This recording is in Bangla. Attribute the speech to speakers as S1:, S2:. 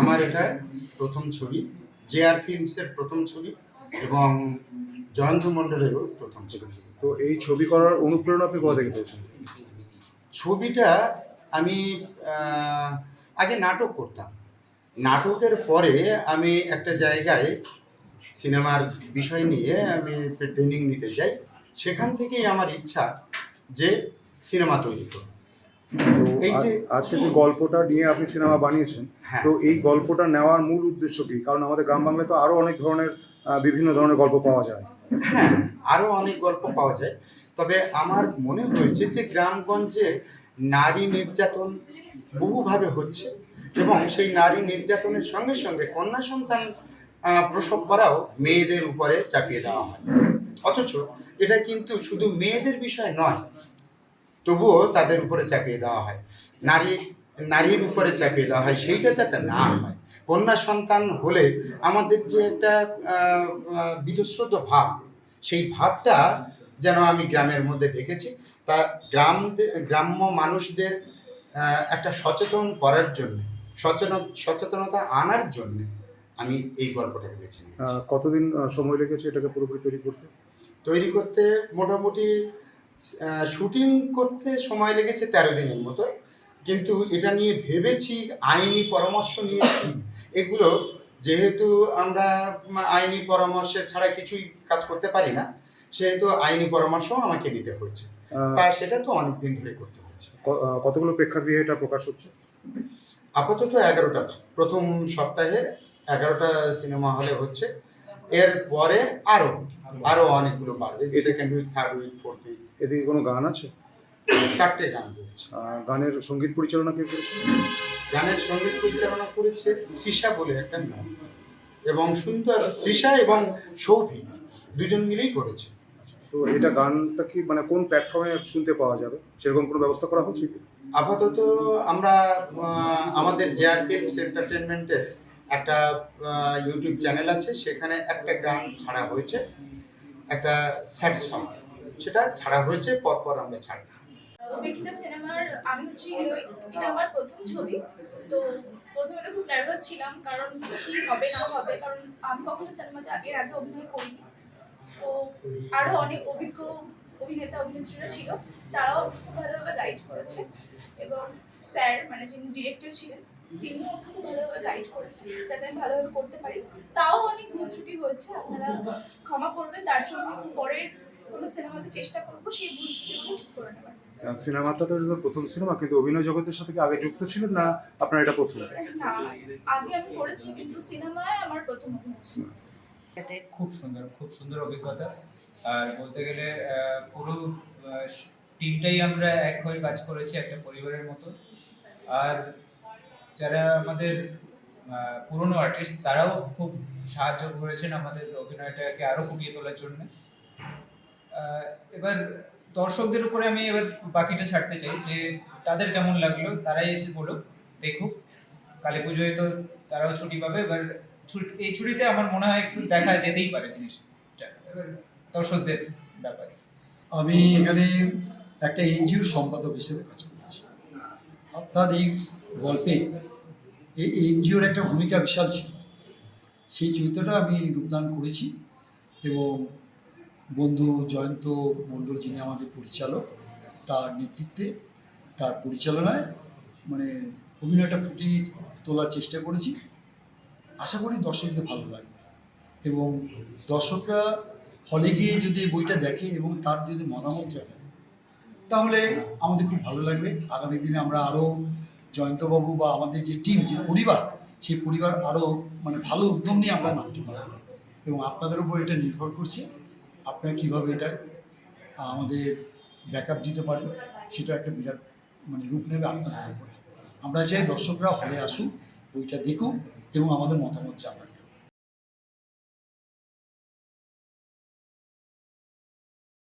S1: আমার এটা প্রথম ছবি জে আর ফিল্মসের প্রথম ছবি এবং জয়ন্ত মণ্ডলেরও প্রথম ছবি।
S2: তো এই ছবি করার অনুপ্রেরণা আপনি কোথা থেকে পেয়েছেন?
S1: ছবিটা আমি আগে নাটক করতাম। নাটকের পরে আমি একটা জায়গায় সিনেমার বিষয় নিয়ে আমি ট্রেনিং নিতে যাই। সেখান থেকেই আমার ইচ্ছা যে সিনেমা তৈরি করব। এই যে-
S2: আজ- আজকে যে গল্পটা নিয়ে আপনি সিনেমা বানিয়েছেন
S1: হ্যাঁ।
S2: তো এই গল্পটা নেওয়ার মূল উদ্দেশ্য কি? কারণ আমাদের গ্রাম বাংলায় তো আরও অনেক ধরনের বিভিন্ন ধরনের গল্প পাওয়া যায়।
S1: হ্যাঁ আরও অনেক গল্প পাওয়া যায়। তবে আমার মনে হয়েছে যে গ্রামগঞ্জে নারী নির্যাতন বহুভাবে হচ্ছে এবং সেই নারী নির্যাতনের সঙ্গে সঙ্গে কন্যা সন্তান প্রসব করাও মেয়েদের উপরে চাপিয়ে দেওয়া হয়। অথচ এটা কিন্তু শুধু মেয়েদের বিষয় নয় তবুও তাদের উপরে চাপিয়ে দেওয়া হয়। নারী নারীর উপরে চাপিয়ে দেওয়া হয় সেইটা যাতে না হয়। কন্যা সন্তান হলে আমাদের যে একটা আহ, ভাব সেই ভাবটা যেন আমি গ্রামের মধ্যে দেখেছি। তা গ্রাম গ্রাম্য মানুষদের একটা সচেতন করার জন্য সচেতন সচেতনতা আনার জন্য আমি এই গল্পটাকে বেছে নিয়েছি।
S2: কতদিন সময় লেগেছে এটাকে পুরোপুরি তৈরি করতে?
S1: তৈরি করতে মোটামুটি শুটিং করতে সময় লেগেছে তেরো দিনের মতো। কিন্তু এটা নিয়ে ভেবেছি আইনি পরামর্শ নিয়েছি। এগুলো যেহেতু আমরা আইনি পরামর্শের ছাড়া কিছুই কাজ করতে পারি না সেহেতু আইনি পরামর্শ আমাকে নিতে হয়েছে। তা সেটা তো অনেক দিন ধরে করতে হয়েছে।
S2: কতগুলো প্রেক্ষাগৃহে এটা প্রকাশ হচ্ছে?
S1: আপাতত এগারোটা। প্রথম সপ্তাহে এগারোটা সিনেমা হলে হচ্ছে। এর পরে আরও আরও অনেকগুলো বাড়বে second week third week fourth week
S2: এদিকে কোনো গান আছে?
S1: চারটে গান রয়েছে।
S2: গানের সংগীত পরিচালনা কে করেছে?
S1: গানের সংগীত পরিচালনা করেছে সৃষা বলে একটা মেয়ে এবং সুন্দর সৃষা এবং সৌভিক দুজন মিলেই করেছে।
S2: তো এটা গানটা কি মানে কোন প্ল্যাটফর্মে শুনতে পাওয়া যাবে? সেরকম কোনো ব্যবস্থা করা হচ্ছে
S1: আপাতত আমরা আমাদের জেআর ফিল্মস এন্টারটেনমেন্টের একটা ইউটিউব চ্যানেল আছে। সেখানে একটা গান ছাড়া হয়েছে। একটা স্যাড সং সেটা ছাড়া হয়েছে, পরপর আমরা ছাড়ব।
S3: অভিজ্ঞতা সিনেমার, আমি হচ্ছি হিরোইন, এটা আমার প্রথম ছবি। তো প্রথমে তো খুব নার্ভাস ছিলাম, কারণ কি হবে, না হবে, কারণ আমি কখনো সিনেমাতে আগের আগে অভিনয় করিনি। তো আরও অনেক অভিজ্ঞ অভিনেতা, অভিনেত্রীরা ছিল, তারাও খুব ভালোভাবে গাইড করেছে। এবং স্যার মানে যিনি ডিরেক্টর ছিলেন তিনিও আমাকে খুব ভালোভাবে গাইড করেছেন যাতে আমি ভালোভাবে করতে পারি। তাও অনেক ভুল ত্রুটি হয়েছে আপনারা ক্ষমা করবেন। তার জন্য পরের কোনো সিনেমাতে চেষ্টা করব সেই ভুল ত্রুটিগুলো ঠিক করে নেবার
S2: আহ, সিনেমাটা তো প্রথম সিনেমা কিন্তু অভিনয় জগতের সাথে কি আগে যুক্ত ছিলেন না আপনার এটা প্রথম?
S3: না আগে আমি করেছি কিন্তু সিনেমায় আমার প্রথম অভিনয়।
S4: খুব সুন্দর খুব সুন্দর অভিজ্ঞতা। আর বলতে গেলে পুরো টিমটাই আমরা এক হয়ে কাজ করেছি একটা পরিবারের মতো। আর যারা আমাদের পুরনো আর্টিস্ট তারাও খুব সাহায্য করেছেন আমাদের অভিনয়টাকে আরও ফুটিয়ে তোলার জন্য। এবার দর্শকদের উপরে আমি এবার বাকিটা ছাড়তে চাই যে তাদের কেমন লাগল, তারাই এসে বলুক, দেখুক। কালী পুজোয় তো তারাও ছুটি পাবে, এবার এই ছুটিতে আমার মনে হয় একটু দেখা যেতেই পারে জিনিসটা। এবার দর্শকদের ব্যাপারে।
S5: আমি এখানে একটা এনজিওর সম্পাদক হিসেবে কাজ করছি। অর্থাৎ এই গল্পে এই এনজিওর একটা ভূমিকা বিশাল ছিল। সেই চরিত্রটা আমি রূপদান করেছি এবং বন্ধু জয়ন্ত মণ্ডল যিনি আমাদের পরিচালক, তার নেতৃত্বে, তার পরিচালনায় মানে অভিনয়টা ফুটিয়ে তোলার চেষ্টা করেছি। আশা করি দর্শকদের ভালো লাগবে এবং দর্শকরা হলে গিয়ে যদি বইটা দেখে এবং তার যদি মতামত জানায়, তাহলে আমাদের খুব ভালো লাগবে। আগামী দিনে আমরা আরও জয়ন্তবাবু বা আমাদের যে টিম যে পরিবার, সেই পরিবার আরও মানে ভালো উদ্যম নিয়ে আমরা নামতে পারব এবং আপনাদের উপর এটা নির্ভর করছে, আপনারা কীভাবে এটা আমাদের ব্যাকআপ দিতে পারবে সেটা একটা বিরাট মানে রূপ নেবে আপনাদের উপরে। আমরা চাই দর্শকরা হলে আসুক বইটা দেখুক এবং আমাদের মতামত জানান